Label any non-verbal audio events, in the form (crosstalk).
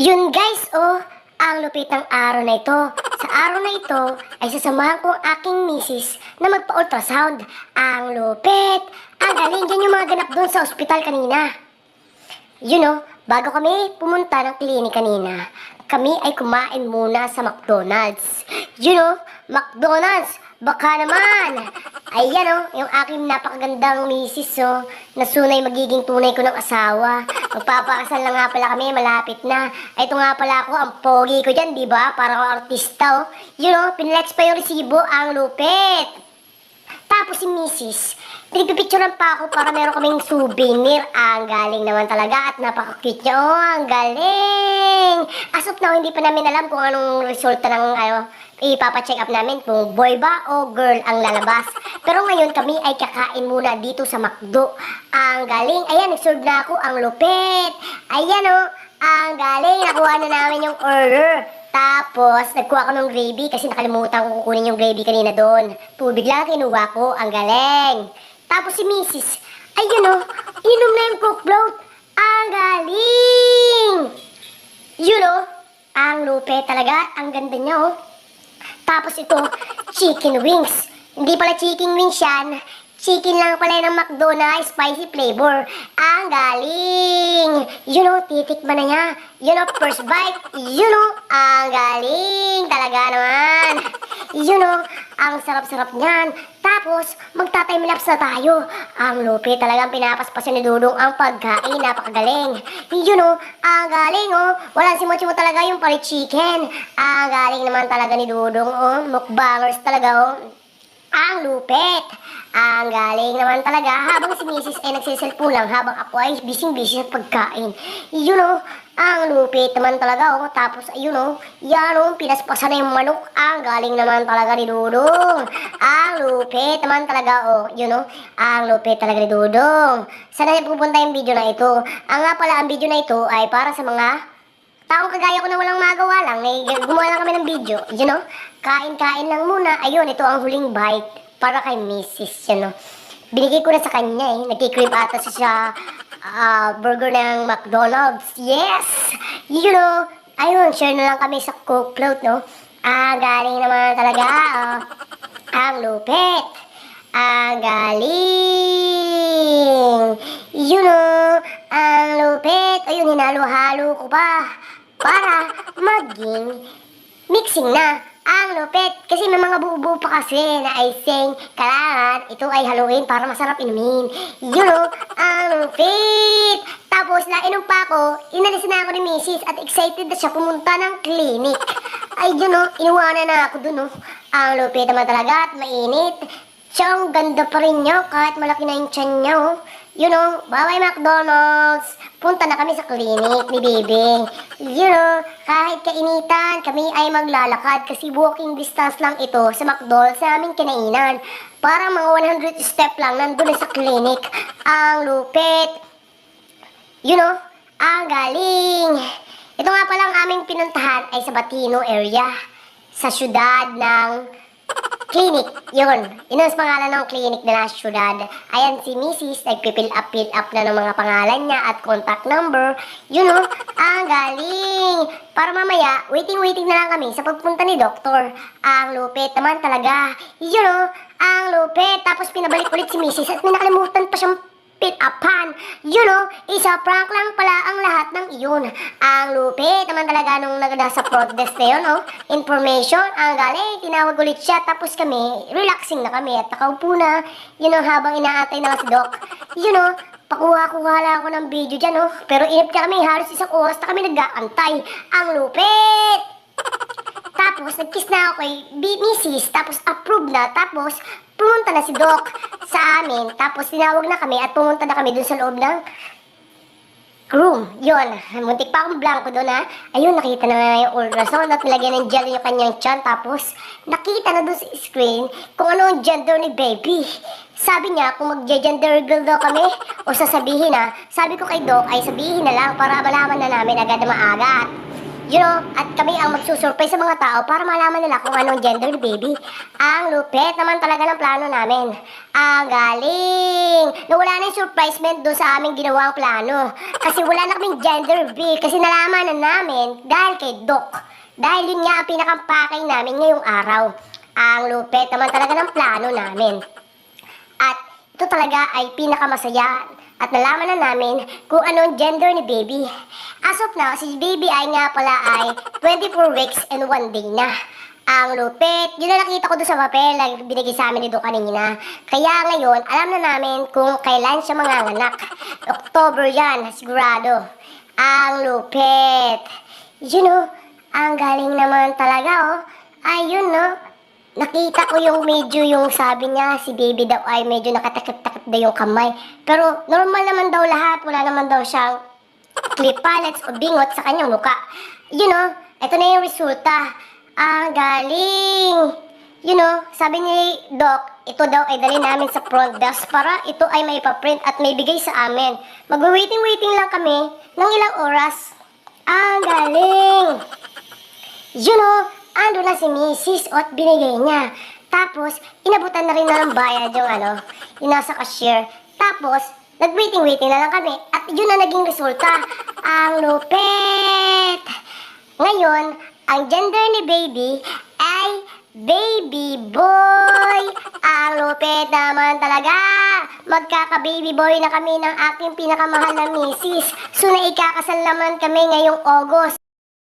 Yun guys, oh, ang lupit ng araw na ito. Sa araw na ito ay sasamahan ko ang aking misis na magpa-ultrasound. Ang lupit! Ang galing yan yung mga ganap doon sa ospital kanina. You know, bago kami pumunta ng klinik kanina, kami ay kumain muna sa McDonald's. You know, McDonald's, baka naman. Ayan oh, yung aking napakagandang misis oh, na sunay magiging tunay ko ng asawa. Magpapakasal na nga pala kami, malapit na. Ay, ito nga pala ako, ang pogi ko dyan, di ba? Para ako artista oh. You know, pinlex pa yung resibo, ang lupit. Tapos si Mrs. Pinagpipicturean pa ako para meron kaming souvenir. Ang galing naman talaga at napaka-cute niya. Oh, ang galing! As of now, hindi pa namin alam kung anong resulta ng ano, ipapacheck up namin kung boy ba o girl ang lalabas. (laughs) Pero ngayon kami ay kakain muna dito sa McDo. Ang galing. Ayan, nag-serve na ako. Ang lupit. Ayan oh. Ang galing. Nakuha na namin yung order. Tapos, nagkuha ko ng gravy kasi nakalimutan ko kukunin yung gravy kanina doon. Tubig lang kinuha ko. Ang galing. Tapos si Mrs. Ayun oh. Inom na yung coke float. Ang galing. Yun oh. Ang lupe talaga. Ang ganda niya oh. Tapos ito, chicken wings. Hindi pala chicken wings yan. Chicken lang pala ng McDo na spicy flavor. Ang galing! You know, titikman na niya. You know, first bite. You know, ang galing talaga naman. (laughs) You know, ang sarap-sarap niyan. Tapos, magta-time lapse na tayo. Ang lupi talagang pinapaspasan ni Dudong ang pagkain. Napakagaling. You know, ang galing oh. Walang simo-simo talaga yung pari chicken. Ang galing naman talaga ni Dudong oh. Mukbangers talaga oh. Ang lupit! Ang galing naman talaga habang si Mrs. ay nagsiselfon lang habang ako ay busy-busy sa pagkain. You know, ang lupit naman talaga oh. Tapos ayun oh, yan oh, pinaspasan na yung manok. Ang galing naman talaga ni Dudong. Ang lupit naman talaga oh. You know, ang lupit talaga ni Dudong. Saan na pupunta yung video na ito? Ang nga pala, ang video na ito ay para sa mga Taong kagaya ko na walang magawa lang, eh, gumawa lang kami ng video, you know? Kain-kain lang muna. Ayun, ito ang huling bite para kay Mrs. You know? Binigay ko na sa kanya eh. Nagkikrib ata siya sa ah, burger ng McDonald's. Yes! You know, ayun, share na lang kami sa Coke float, no? Ah, galing naman talaga. ah. ang lupit. Ang galing. You know, ang lupit. Ayun, hinalo-halo ko pa. Para maging mixing na. Ang lupit. Kasi may mga buo-buo pa kasi na icing. Kailangan ito ay haluin para masarap inumin. You know, ang lupit. Tapos, nainom pa ako, inalis na ako ni Mrs. at excited na siya pumunta ng clinic. Ay, yun know, inuwanan na ako dun, oh. Ang lupit naman talaga at mainit. Siya, ganda pa rin niya kahit malaki na yung tiyan niya, oh. You know, bye-bye McDonald's. Punta na kami sa clinic ni Bebe. You know, kahit kainitan, kami ay maglalakad kasi walking distance lang ito sa McDonald's sa aming kinainan. Para mga 100 step lang nandun na sa clinic. Ang lupit. You know, ang galing. Ito nga pala ang aming pinuntahan ay sa Batino area. Sa syudad ng clinic. Yun. Ang pangalan ng clinic na nasa syudad. Ayan si Mrs. Nagpipill up, fill up na ng mga pangalan niya at contact number. You know, ang galing. Para mamaya, waiting-waiting na lang kami sa pagpunta ni doktor. Ang lupit naman talaga. You know, ang lupit. Tapos pinabalik ulit si Mrs. at may nakalimutan pa siyang pit upan. You know, isa prank lang pala ang lahat ng iyon. Ang lupit naman talaga nung nagada sa front desk na yun, oh. Information, ang galing, tinawag ulit siya, tapos kami, relaxing na kami at nakaupo na, you know, habang inaatay na si Doc. You know, pakuha-kuha lang ako ng video dyan, oh. Pero inip na kami, halos isang oras na kami nag-aantay. Ang lupit! Tapos, nag-kiss na ako kay Mrs. Tapos, approve na. Tapos, pumunta na si Doc sa amin. Tapos, tinawag na kami at pumunta na kami dun sa loob ng room. Yun. Muntik pa akong blanco doon ha. Ayun, nakita na nga yung ultrasound at nilagyan ng gel yung kanyang tiyan. Tapos, nakita na doon sa screen kung ano ang gender ni baby. Sabi niya, kung mag-gender girl daw kami, o sasabihin na, sabi ko kay Doc ay sabihin na lang para malaman na namin agad na maaga. You know, at kami ang magsusurprise sa mga tao para malaman nila kung anong gender ni baby. Ang lupit naman talaga ng plano namin. Ang galing! Nawala na yung surprisement doon sa aming ginawang plano. Kasi wala na kaming gender reveal kasi nalaman na namin dahil kay Doc. Dahil yun nga ang pinakampakay namin ngayong araw. Ang lupit naman talaga ng plano namin. At ito talaga ay pinakamasaya at nalaman na namin kung anong gender ni baby. As of now, si baby ay nga pala ay 24 weeks and 1 day na. Ang lupit, yun na nakita ko doon sa papel na binigay sa amin ni Doc kanina. Kaya ngayon, alam na namin kung kailan siya manganganak. October yan, sigurado. Ang lupit. You know, ang galing naman talaga, oh. Ayun, no? Nakita ko yung medyo yung sabi niya, si baby daw ay medyo nakatakip-takip daw yung kamay. Pero normal naman daw lahat, wala naman daw siyang clipalets o bingot sa kanyang muka. You know, ito na yung resulta. Ang galing! You know, sabi ni Doc, ito daw ay dali namin sa front desk para ito ay may paprint at may bigay sa amin. Mag-waiting-waiting lang kami ng ilang oras. Ang galing! You know, ando na si Mrs. at binigay niya. Tapos, inabutan na rin na ng bayad yung ano, yung nasa cashier. Tapos, nag-waiting-waiting na lang kami. At yun na naging resulta. Ang lupit! Ngayon, ang gender ni baby ay baby boy. Ang lupit naman talaga. Magkaka-baby boy na kami ng aking pinakamahal na misis. So, na ikakasal naman kami ngayong August.